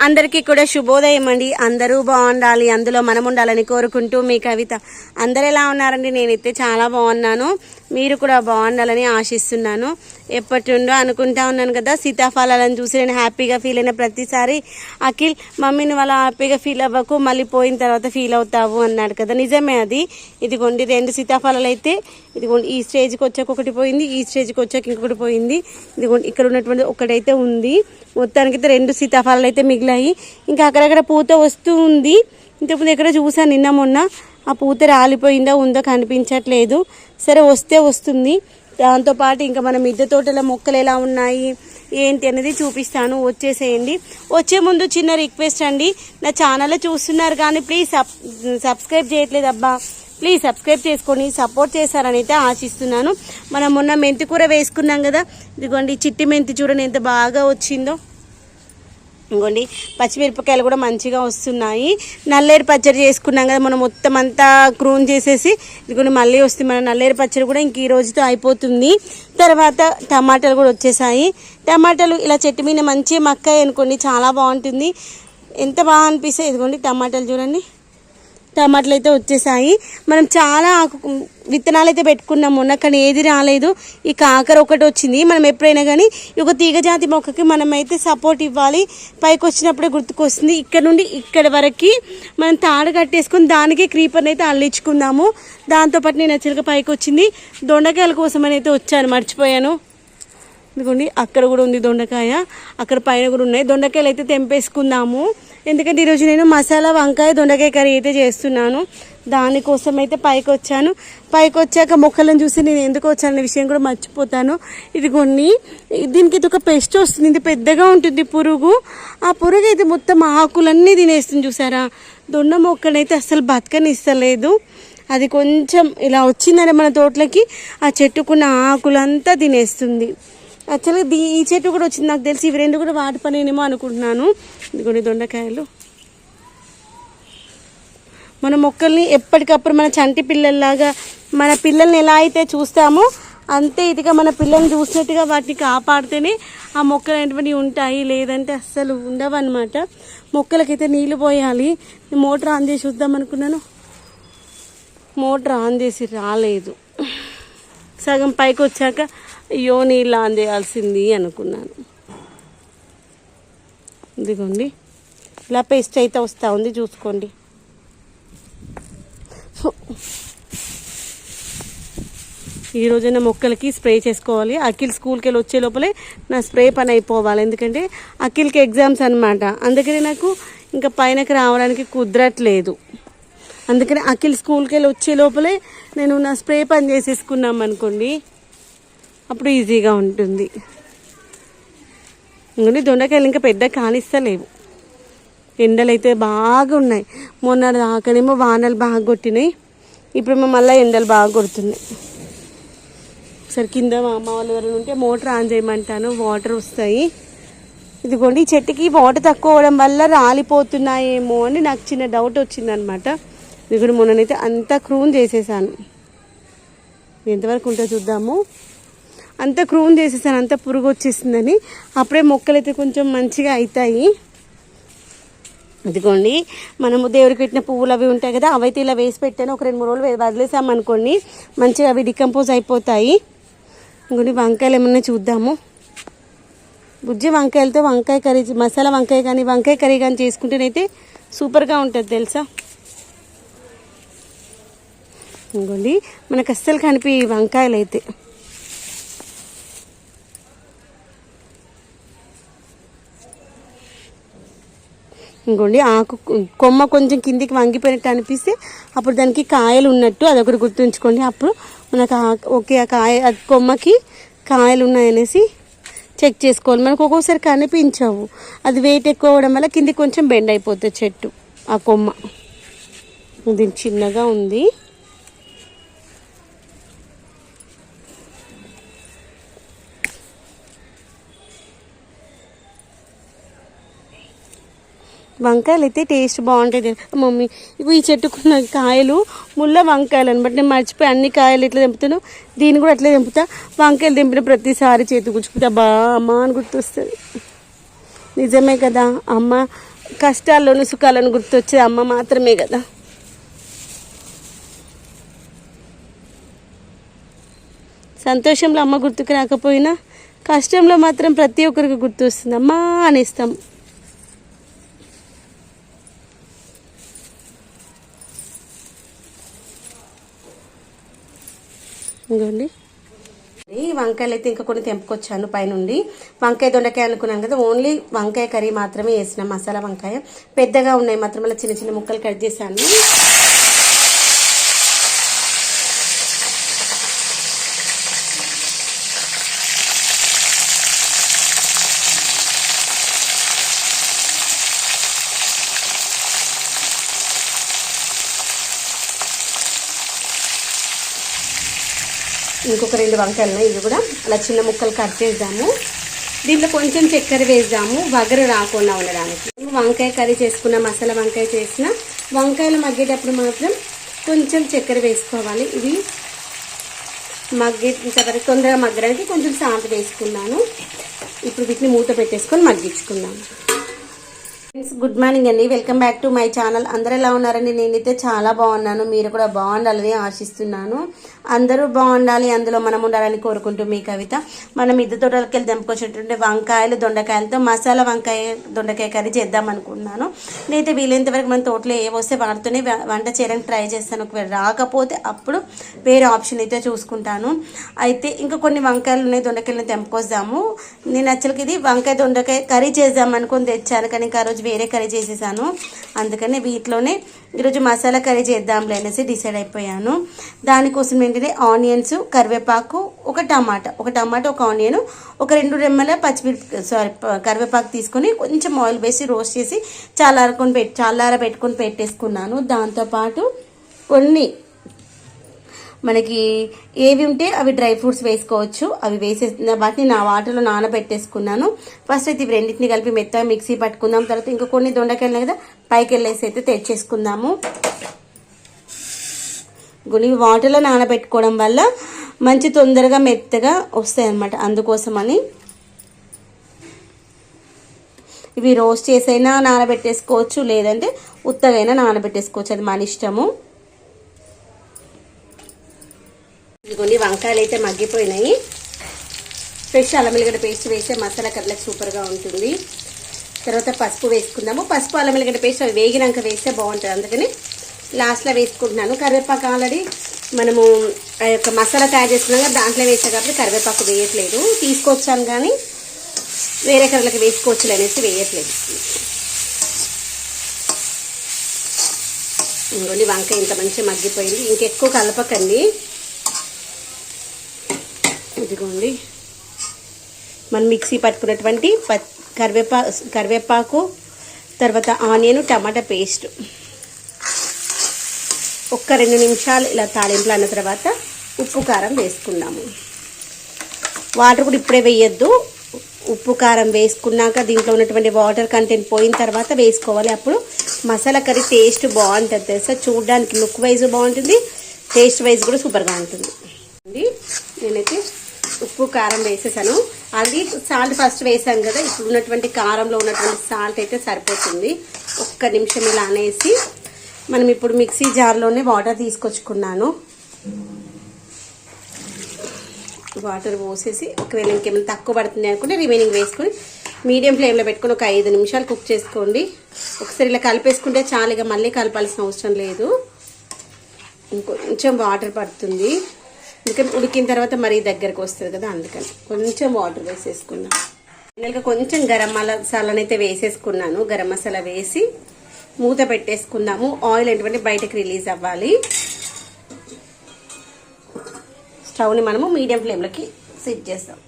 అందరికీ కూడా శుభోదయం అండి. అందరూ బాగుండాలి అందులో మనం ఉండాలని కోరుకుంటూ మీ కవిత. అందరు ఎలా ఉన్నారండి? నేనైతే చాలా బాగున్నాను. మీరు కూడా బాగుండాలని ఆశిస్తున్నాను. ఎప్పటి నుండో అనుకుంటా ఉన్నాను కదా సీతాఫలాలను చూసి నేను హ్యాపీగా ఫీల్ అయిన ప్రతిసారి. అఖిల్ మమ్మీని వాళ్ళ హ్యాపీగా ఫీల్ అవ్వకు మళ్ళీ పోయిన తర్వాత ఫీల్ అవుతావు అన్నాడు కదా. నిజమే అది. ఇదిగోండి రెండు సీతాఫలాలు అయితే. ఇదిగోండి ఈ స్టేజ్కి వచ్చాక ఒకటి పోయింది ఈ స్టేజ్కి వచ్చాక ఇంకొకటి పోయింది. ఇదిగోండి ఇక్కడ ఉన్నటువంటి ఒకటైతే ఉంది. మొత్తానికైతే రెండు సీతాఫలాలు అయితే మిగిలాయి. ఇంకా అక్కడక్కడ పూత వస్తూ ఉంది. ఇంతకుముందు ఎక్కడ చూసాను నిన్న మొన్న ఆ పూత రాలిపోయిందా ఉందో కనిపించట్లేదు. సరే వస్తే వస్తుంది. దాంతోపాటు ఇంకా మన మిద్దె తోటల మొక్కలు ఎలా ఉన్నాయి ఏంటి అనేది చూపిస్తాను. వచ్చేసేయండి. వచ్చే ముందు చిన్న రిక్వెస్ట్ అండి. నా ఛానల్ చూస్తున్నారు కానీ ప్లీజ్ సబ్ సబ్స్క్రైబ్ చేయట్లేదు అబ్బా. ప్లీజ్ సబ్స్క్రైబ్ చేసుకొని సపోర్ట్ చేస్తారని అయితే ఆశిస్తున్నాను. మనం మొన్న మెంతి కూర వేసుకున్నాం కదా. ఇదిగోండి చిట్టి మెంతి చూడండి ఎంత బాగా వచ్చిందో. ఇంకోండి పచ్చిమిరపకాయలు కూడా మంచిగా వస్తున్నాయి. నల్లేరు పచ్చడి చేసుకున్నాం కదా మనం మొత్తం అంతా క్రూన్ చేసేసి ఇదిగోండి మళ్ళీ వస్తుంది మన నల్లేరు పచ్చడి కూడా ఇంక ఈ రోజుతో అయిపోతుంది. తర్వాత టమాటాలు కూడా వచ్చేసాయి. టమాటాలు ఇలా చెట్టు మీద మంచిగా మక్కాయి అనుకోండి చాలా బాగుంటుంది. ఎంత బాగా అనిపిస్తాయి ఇదిగోండి టమాటాలు చూడండి. టమాటాలు అయితే వచ్చేసాయి. మనం చాలా ఆకు- విత్తనాలు అయితే పెట్టుకున్నాం మొన్న కానీ ఏది రాలేదు. ఈ కాకర ఒకటి వచ్చింది. మనం ఎప్పుడైనా కానీ ఈ ఒక తీగ జాతి మొక్కకి మనం అయితే సపోర్ట్ ఇవ్వాలి. పైకి వచ్చినప్పుడే గుర్తుకొస్తుంది. ఇక్కడ నుండి ఇక్కడ వరకు మనం తాడు కట్టేసుకుని దానికి క్రీపర్ని అయితే అల్లించుకుందాము. దాంతోపాటు నేను నచ్చలుగా పైకి వచ్చింది. దొండకాయల కోసం అని అయితే వచ్చాను. మర్చిపోయాను. ఎందుకండి అక్కడ కూడా ఉంది దొండకాయ. అక్కడ పైన కూడా ఉన్నాయి. దొండకాయలు అయితే తెంపేసుకుందాము. ఎందుకంటే ఈరోజు నేను మసాలా వంకాయ దొండకాయ కర్రీ అయితే చేస్తున్నాను. దానికోసం అయితే పైకి వచ్చాను పైకి వచ్చాక మొక్కలను చూసి నేను ఎందుకు వచ్చాననే విషయం కూడా మర్చిపోతాను. ఇది కొన్ని దీనికి ఇది ఒక పెస్ట్ వస్తుంది. ఇది పెద్దగా ఉంటుంది పురుగు. ఆ పురుగు అయితే మొత్తం ఆకులన్నీ తినేస్తుంది చూసారా? దొండ మొక్కనైతే అసలు బతకనిస్తలేదు. అది కొంచెం ఇలా వచ్చిందంటే మన తోటలకి ఆ చెట్టుకున్న ఆకులంతా తినేస్తుంది. యాక్చువల్గా దీ ఈ చెట్టు కూడా వచ్చింది. నాకు తెలిసి ఇవి రెండు కూడా వాటి పనేనేమో అనుకుంటున్నాను. ఇదిగోండి దొండకాయలు. మన మొక్కల్ని ఎప్పటికప్పుడు మన చంటి పిల్లల్లాగా మన పిల్లల్ని ఎలా అయితే చూస్తామో అంతే ఇదిగా మన పిల్లల్ని చూసినట్టుగా వాటిని కాపాడితేనే ఆ మొక్కలు అనేటువంటివి ఉంటాయి. లేదంటే అస్సలు ఉండవు అనమాట మొక్కలకైతే నీళ్ళు పోయాలి. మోటార్ ఆన్ చేసి చూద్దాం అనుకున్నాను. మోటార్ ఆన్ చేసి రాలేదు. సగం పైకి వచ్చాక అయ్యో నీళ్ళు ఆన్ చేయాల్సింది అనుకున్నాను. ఇదిగోండి. ఇలా పేస్ట్ అయితే వస్తూ ఉంది చూసుకోండి. ఈ రోజైన మొక్కలకి స్ప్రే చేసుకోవాలి. అఖిల్ స్కూల్కి వెళ్ళి వచ్చే లోపలే నా స్ప్రే పని అయిపోవాలి. ఎందుకంటే అఖిల్కి ఎగ్జామ్స్ అనమాట అందుకని నాకు ఇంకా పైనకి రావడానికి కుదరట్లేదు. అందుకని అఖిల్ స్కూల్కి వెళ్ళి వచ్చే లోపలే నేను నా స్ప్రే పని చేసేసుకున్నాం అనుకోండి అప్పుడు ఈజీగా ఉంటుంది. ఇంకనే దొండకాయలు ఇంకా పెద్ద కానిస్తలేవు. ఎండలు అయితే బాగా ఉన్నాయి. మొన్న దాకానేమో వానలు బాగా కొట్టినాయి. ఇప్పుడు మళ్ళీ ఎండలు బాగా కొడుతున్నాయి. ఒకసారి కింద మా అమ్మ వాళ్ళ దగ్గర ఉంటే మోటార్ ఆన్ చేయమంటాను వాటర్ వస్తాయి. ఇదిగోండి ఈ చెట్టుకి వాటర్ తక్కువ అవడం వల్ల రాలిపోతున్నాయేమో అని నాకు చిన్న డౌట్ వచ్చిందనమాట. ఇదిగోండి మొన్ననైతే అంతా క్రూన్ చేసేసాను. ఎంతవరకు ఉంటుందో చూద్దాము. అంతా క్రూన్ చేసేసాను అంతా పురుగు వచ్చేసిందని. అప్పుడే మొక్కలు అయితే కొంచెం మంచిగా అవుతాయి ఇదిగోండి మనము దేవుడికి పెట్టిన పువ్వులు అవి ఉంటాయి కదా అవైతే ఇలా వేసి పెట్టాను. ఒక రెండు మూడు రోజులు వే- వదిలేసామనుకోండి మంచిగా అవి డికంపోజ్ అయిపోతాయి. ఇంకొన్ని వంకాయలు ఏమన్నా చూద్దాము. బుజ్జి వంకాయలతో వంకాయ కర్రీ మసాలా వంకాయ కానీ వంకాయ కర్రీ కానీ చేసుకుంటేనైతే సూపర్గా ఉంటుంది తెలుసా? ఇంకోండి మనకు అస్సలు కనిపి వంకాయలు అయితే ఇంకోండి ఆకు కొమ్మ కొంచెం కిందికి వంగిపోయినట్టు అనిపిస్తే అప్పుడు దానికి కాయలు ఉన్నట్టు అదొకటి గుర్తుంచుకోండి. అప్పుడు మనకు ఓకే ఆ కాయ కొమ్మకి కాయలు ఉన్నాయనేసి చెక్ చేసుకోవాలి. మనకు ఒక్కొక్కసారి కనిపించవు. అది వెయిట్ ఎక్కువ అవ్వడం వల్ల కిందికి కొంచెం బెండ్ అయిపోతుంది చెట్టు ఆ కొమ్మ. ఇది చిన్నగా ఉంది. వంకాయలు అయితే టేస్ట్ బాగుంటాయి మమ్మీ ఇవి ఈ చెట్టుకున్న కాయలు ముళ్ళ వంకాయలు అనమాట. నేను మర్చిపోయి అన్ని కాయలు ఎట్లా తెంపుతాను దీన్ని కూడా అట్లా తెంపుతా. వంకాయలు తెంపిన ప్రతిసారి చేతి గుచ్చుకుంటా. బా అమ్మా అని గుర్తొస్తుంది. నిజమే కదా అమ్మ. కష్టాల్లోనూ సుఖాలను గుర్తొచ్చేది అమ్మ మాత్రమే కదా. సంతోషంలో అమ్మ గుర్తుకు రాకపోయినా కష్టంలో మాత్రం ప్రతి ఒక్కరికి గుర్తొస్తుంది. అమ్మా అనేస్తాం ఇంకోండి ఈ వంకాయలు అయితే ఇంకా కొన్ని తెంపుకొచ్చాను పైనుండి. వంకాయ దొండకాయ అనుకున్నాను కదా ఓన్లీ వంకాయ కర్రీ మాత్రమే వేసిన మసాలా వంకాయ. పెద్దగా ఉన్నాయి మాత్రం అలా చిన్న చిన్న ముక్కలు కట్ చేశాను. ఇంకొక రెండు వంకాయలు ఉన్నాయి. ఇవి కూడా అలా చిన్న ముక్కలు కట్ చేద్దాము. దీంట్లో కొంచెం చక్కెర వేద్దాము. వగరు రాకుండా ఉండడానికి. వంకాయ కర్రీ చేసుకున్న మసాలా వంకాయ చేసిన వంకాయలు మగ్గేటప్పుడు మాత్రం కొంచెం చక్కెర వేసుకోవాలి. ఇవి మగ్గేంతవరకు తొందరగా మగ్గడానికి కొంచెం సాంత వేసుకున్నాను. ఇప్పుడు వీటిని మూత పెట్టేసుకొని మగ్గించుకున్నాను ఫ్రెండ్స్ గుడ్ మార్నింగ్ అండి welcome back to my channel అందరు ఎలా ఉన్నారండి? నేనైతే చాలా బాగున్నాను. మీరు కూడా బాగుండాలని ఆశిస్తున్నాను. అందరూ బాగుండాలి. అందులో మనం ఉండాలని కోరుకుంటూ మీ కవిత. మనం ఇద్దరు తోటలకి వెళ్ళి దంపుకొచ్చినటువంటి వంకాయలు దొండకాయలతో మసాలా వంకాయ దొండకాయ కర్రీ చేద్దాం అనుకున్నాను. నేనైతే వీలైనంత వరకు మన తోటలో ఏ వస్తే వాడుతూనే వంట చేయడానికి ట్రై చేస్తాను. ఒకవేళ రాకపోతే అప్పుడు వేరే ఆప్షన్ అయితే చూసుకుంటాను. అయితే ఇంకా కొన్ని వంకాయలు ఉన్నాయి. దొండకాయలను తెంపుకొస్తాము. నేను యాక్చువల్గా ఇది వంకాయ దొండకాయ కర్రీ చేద్దాం అనుకుని తెచ్చాను. కానీ ఇంకా రోజు ఈరోజు వేరే కర్రీ చేసేసాను. అందుకని వీటిలోనే ఈరోజు మసాలా కర్రీ చేద్దాంలే అనేసి డిసైడ్ అయిపోయాను. దానికోసం ఏంటంటే ఆనియన్స్ కరివేపాకు ఒక టమాటా. ఒక టమాటా ఒక ఆనియన్ ఒక రెండు రెమ్మల పచ్చిమిరప సారీ కరివేపాకు తీసుకొని కొంచెం ఆయిల్ వేసి రోస్ట్ చేసి చల్లారుకొని పెట్టి చల్లార పెట్టుకొని పెట్టేసుకున్నాను. దాంతోపాటు కొన్ని మనకి ఏవి ఉంటే అవి డ్రై ఫ్రూట్స్ వేసుకోవచ్చు. అవి వేసే వాటిని నా వాటర్లో నానబెట్టేసుకున్నాను. ఫస్ట్ అయితే ఇవి రెండింటిని కలిపి మెత్తగా మిక్సీ పట్టుకుందాం. తర్వాత ఇంకా కొన్ని దొండకాయలు కదా పైకి వెళ్ళేసి అయితే తెచ్చేసుకుందాము. కొన్ని వాటర్లో నానబెట్టుకోవడం వల్ల మంచి తొందరగా మెత్తగా వస్తాయి అన్నమాట అందుకోసమని. ఇవి రోస్ట్ చేసైనా నానబెట్టేసుకోవచ్చు లేదంటే ఉత్తగైనా నానబెట్టేసుకోవచ్చు. అది మన ఇష్టము. ఇదిగోండి వంకాయలు అయితే మగ్గిపోయినాయి. ఫ్రెష్ అల్లం వెల్లిగడ్డ పేస్ట్ వేస్తే మసాలా కర్రలకు సూపర్గా ఉంటుంది. తర్వాత పసుపు వేసుకుందాము. పసుపు అల్లం వెల్లిగడ్డ పేస్ట్ అవి వేగినాక వేస్తే బాగుంటుంది. అందుకని లాస్ట్లో వేసుకుంటున్నాను. కరివేపాకు ఆల్రెడీ మనము ఆ యొక్క మసాలా తయారు చేస్తున్నాం కదా దాంట్లో వేసాం కాబట్టి కరివేపాకు వేయట్లేదు. తీసుకొచ్చాను కానీ వేరే కర్రలకు వేసుకోవచ్చు అనేసి వేయట్లేదు. ఇంకోండి వంకాయ ఇంత మంచిగా మగ్గిపోయింది. ఇంకెక్కువ కలపకండి. ఇదిగోండి. మనం మిక్సీ పట్టుకున్నటువంటి ప కరివేపా కరివేపాకు తర్వాత ఆనియన్ టమాటా పేస్ట్. ఒక్క రెండు నిమిషాలు ఇలా తాలింపులు అన్న తర్వాత ఉప్పు కారం వేసుకున్నాము వాటర్ కూడా ఇప్పుడే వేయొద్దు. ఉప్పు కారం వేసుకున్నాక దీంట్లో ఉన్నటువంటి వాటర్ కంటెంట్ పోయిన తర్వాత వేసుకోవాలి. అప్పుడు మసాలా కర్రీ టేస్ట్ బాగుంటుంది తెలుసా? చూడడానికి లుక్ వైజ్ బాగుంటుంది. టేస్ట్ వైజ్ కూడా సూపర్గా ఉంటుంది. అండి నేనైతే ఉప్పు కారం వేసేసాను. అది సాల్ట్ ఫస్ట్ వేసాను కదా ఇప్పుడు ఉన్నటువంటి కారంలో ఉన్నటువంటి సాల్ట్ అయితే సరిపోతుంది. ఒక్క నిమిషం ఇలా అనేసి మనం ఇప్పుడు మిక్సీ జార్లోనే వాటర్ తీసుకొచ్చుకున్నాను. వాటర్ పోసేసి ఒకవేళ ఇంకేమైనా తక్కువ పడుతుంది అనుకుంటే రిమైనింగ్ వేసుకొని మీడియం ఫ్లేమ్లో పెట్టుకొని ఒక ఐదు నిమిషాలు కుక్ చేసుకోండి. ఒకసారి ఇలా కలిపేసుకుంటే చాలు ఇక మళ్ళీ కలపాల్సిన అవసరం లేదు. ఇంకొంచెం వాటర్ పడుతుంది. ఎందుకంటే ఉడికిన తర్వాత మరీ దగ్గరకు వస్తుంది కదా అందుకని. కొంచెం వాటర్ వేసేసుకుందాం ఫైనల్గా కొంచెం గరం మసాలాని అయితే వేసేసుకున్నాను. గరం మసాలా వేసి మూత పెట్టేసుకుందాము. ఆయిల్ ఏంటంటే బయటకు రిలీజ్ అవ్వాలి. స్టవ్ని మనము మీడియం ఫ్లేమ్లోకి సెట్ చేస్తాం.